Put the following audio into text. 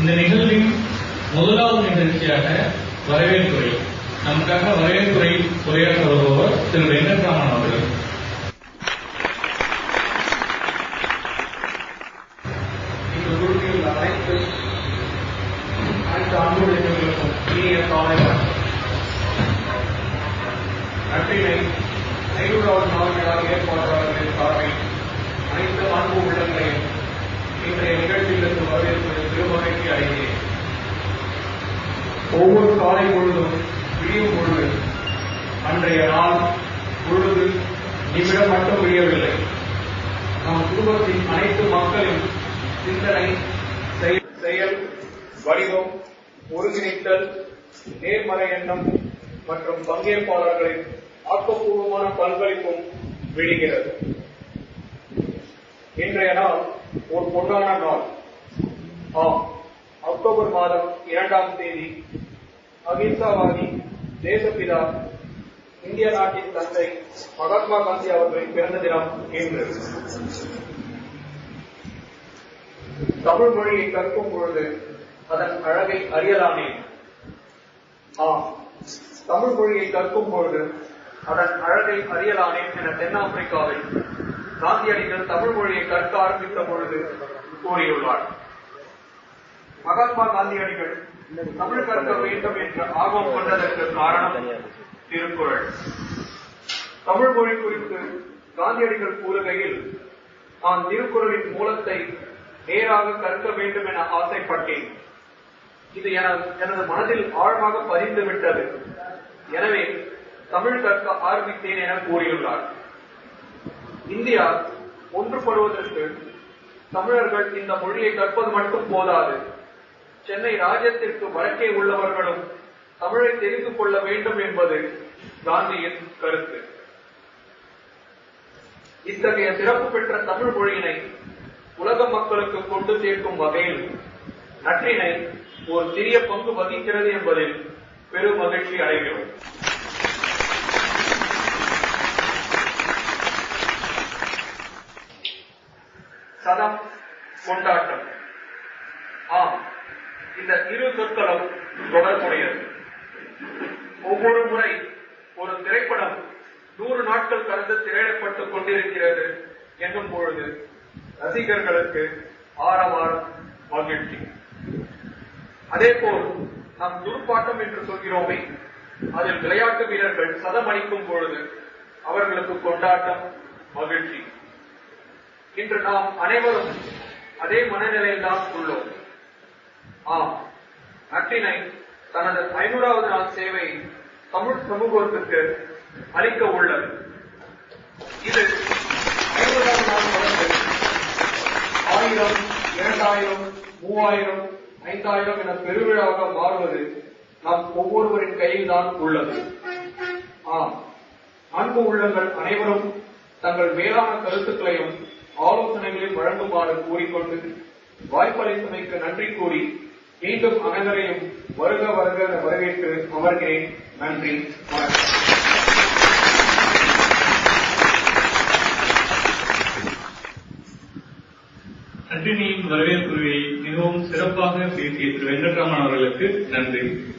இந்த நிகழ்வின் முதலாவது நிகழ்ச்சியாக வரவேற்புரை நமக்காக வரவேற்புரை உரையாற்ற வருபவர் திரு வெங்கட்ராமன் அவர்கள் இந்த குழுவில் அனைத்து அனைத்து அன்பு இளைஞர்களுக்கும் இனிய காலை வணக்கம். நற்றினை ஐநூறாவது நாள் விழா ஏற்பாட்டாளர்களின் சார்பில் அனைத்து அன்பு உள்ளங்களையும் ஒவ்வொரு காலை பொழுதும் விடியும் பொழுது அன்றைய நாள் பொழுது நிமிடம் மட்டும் விடியவில்லை நம் குடும்பத்தின் அனைத்து மக்களின் சிந்தனை செயல் வடிவம் ஒருங்கிணைத்தல் நேர்மறை எண்ணம் மற்றும் பங்கேற்பாளர்களின் ஆக்கப்பூர்வமான பங்களிப்பும் விடுகிறது இன்றைய நாள் ஒரு பொன்னான நாள். ஆம் அக்டோபர் மாதம் இரண்டாம் தேதி அகிம்சாவாதி தேசப்பிதா இந்திய நாட்டின் தந்தை மகாத்மா காந்தி அவர்களின் பிறந்த தினம் இன்று. தமிழ் மொழியை கற்கும் பொழுது அதன் அழகை அறியலாமே? ஆம். தமிழ் மொழியை கற்கும் பொழுது அதன் அழகை அறியலாமே என தென்னாப்பிரிக்காவில் காந்தியடிகள் தமிழ் மொழியை கற்க ஆரம்பித்த பொழுது கூறியுள்ளார். மகாத்மா காந்தியடிகள் தமிழ் கற்க வேண்டும் என்ற ஆர்வம் கொண்டதற்கு காரணம் திருக்குறள். தமிழ் மொழி குறித்து காந்தியடிகள் கூறுகையில் நான் திருக்குறளின் மூலத்தை நேராக கற்க வேண்டும் என ஆசைப்பட்டேன். இது எனது எனது மனதில் ஆழமாக பதிந்து விட்டது. எனவே தமிழ் கற்க ஆரம்பித்தேன் என கூறியுள்ளார். இந்தியா ஒன்றுபடுவதற்கு தமிழர்கள் இந்த மொழியை கற்பது மட்டும் போதாது. சென்னை ராஜ்யத்திற்கு வடக்கே உள்ளவர்களும் தமிழை தெரிந்து கொள்ள வேண்டும் என்பது காந்தியின் கருத்து. இத்தகைய சிறப்பு பெற்ற தமிழ் மொழியினை உலக மக்களுக்கு கொண்டு சேர்க்கும் வகையில் நற்றினை ஒரு சிறிய பங்கு வகிக்கிறது என்பதில் பெரும் மகிழ்ச்சி அடைகிறோம். சதம் கொண்டாட்டம். இந்த இரு சொற்களும் தொடர்புடையது. ஒவ்வொரு முறை ஒரு திரைப்படம் நூறு நாட்கள் கடந்து திரையிடப்பட்டுக் கொண்டிருக்கிறது என்னும் பொழுது ரசிகர்களுக்கு ஆரவாரம் மகிழ்ச்சி. அதேபோல் நாம் துடுப்பாட்டம் என்று சொல்கிறோமே அதில் விளையாட்டு வீரர்கள் சதம் அடிக்கும் பொழுது அவர்களுக்கு கொண்டாட்டம் மகிழ்ச்சி. இன்று நாம் அனைவரும் அதே மனநிலையில் தான் உள்ளோம். ஆம். நற்றினை தனது ஐநூறாவது நாள் சேவை தமிழ் சமூகத்திற்கு அளிக்க உள்ளது. இது ஐநூறாவது நாள் தொடர்ந்து ஆயிரம் இரண்டாயிரம் மூவாயிரம் ஐந்தாயிரம் என பெருவிழாவாக மாறுவது நம் ஒவ்வொருவரின் கையில் தான் உள்ளது. ஆம். அன்பு உள்ளங்கள் அனைவரும் தங்கள் மேலான கருத்துக்களையும் ஆலோசனைகளையும் வழங்குமாறு கூறிக்கொண்டு வாய்ப்பளித்தமைக்கு நன்றி கூறி மீண்டும் அனைவரையும் வருக வருக வரவேற்று அமர்கிறேன். நன்றி. வணக்கம். நன்றினியின் வரவேற்புரையை மிகவும் சிறப்பாக பேசிய திரு வெங்கட்ராமன் அவர்களுக்கு நன்றி.